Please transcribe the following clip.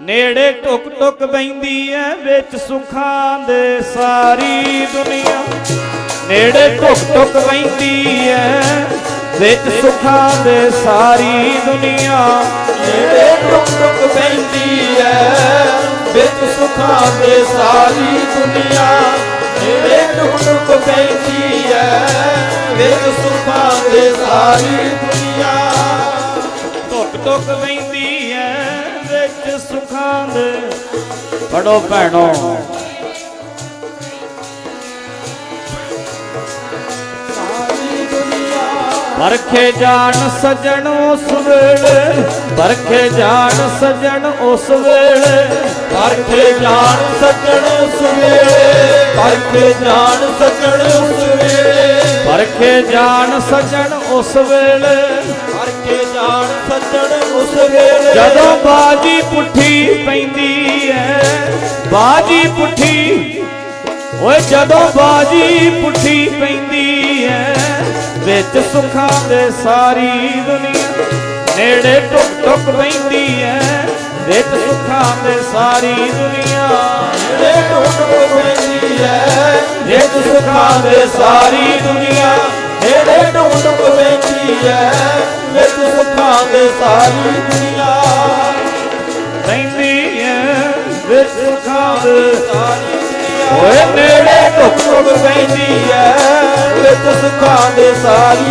ਨੇੜੇ ਟੁਕ ਟੁਕ ਬੈਂਦੀ ਐ, ਵਿੱਚ ਸੁੱਖਾਂ ਦੇ ਸਾਰੀ ਦੁਨੀਆ। ਨੇੜੇ ਟੁਕ ਟੁਕ ਬੈਂਦੀ ਐ, ਵਿੱਚ ਸੁੱਖਾਂ ਦੇ ਸਾਰੀ ਦੁਨੀਆ। ਨੇੜੇ ਟੁਕ ਟੁਕ ਬੈਂਦੀ ਐ, ਵਿੱਚ ਸੁਖਾਂ ਦੇ ਸਾਰੀ ਦੁਨੀਆ। ਨੇੜੇ ਟੁਕ ਟੁਕ ਬੈਂਦੀ ਐ, ਵਿੱਚ ਸੁਖਾਂ ਦੇ ਸਾਰੀ ਦੁਨੀਆ। ਟੁਕ ਟੁਕ ਬੈਂਦੀ ਐ ਵਿੱਚ ਸੁੱਖਾਂ ਦੇ। ਪੜੋ ਭੈਣੋ। ਸਾਰੀ ਪਰਖੇ ਜਾਣ ਸਜਣ ਉਸ ਵੇਲੇ ਪਰਖੇ ਜਾਣ ਸਜਣ ਉਸ ਵੇਲੇ। ਪਰਖੇ ਜਾਣ ਸੱਜਣ ਉਸ ਵੇਲੇ ਪਰਖੇ ਜਾਣ ਸੱਜਣ ਉਸ ਵੇਲੇ। ਪਰਖੇ ਜਾਣ ਸਜਣ ਉਸ ਵੇਲੇ ਪਰਖੇ ਜਾਣ ਸੱਜਣ ਉਸ ਵੇਲੇ। ਬਾਜੀ ਪੁੱਠੀ ਪੈਂਦੀ ਐ। ਬਾਜੀ ਪੁੱਠੀ। ਓਏ ਜਦੋਂ ਬਾਜੀ ਪੁੱਠੀ ਪੈਂਦੀ ਐ, ਵਿੱਚ ਸੁੱਖਾਂ ਦੇ ਸਾਰੀ ਦੁਨੀਆ ਨੇੜੇ ਟੁਕ ਟੁਕ ਬੈਂਦੀ ਐ। ਵਿੱਚ ਸੁੱਖਾਂ ਦੇ ਸਾਰੀ ਦੁਨੀਆ ਨੇੜੇ ਟੁਕ ਬੈਂਦੀ ਐ। ਵਿੱਚ ਸੁੱਖਾਂ ਦੇ ਸਾਰੀ ਦੁਨੀਆ ਨੇੜੇ ਟੁਕ ਟੁਕ ਬੈਂਦੀ ਐ। ਵਿੱਚ ਸੁੱਖਾਂ ਦੇ ਸਾਰੀ ਦੁਨੀਆ ਬੈਂਦੀ ਐ ਵਿੱਚ ਸੁੱਖਾਂ ਦੇ ਸਾਰੀ ਦੁਨੀਆ ਓਏ ਨੇੜੇ ਟੁਕ ਟੁਕ ਟੁਕ ਬੈਂਦੀ ਐ ਵਿੱਚ ਸੁੱਖਾਂ ਦੇ ਸਾਰੀ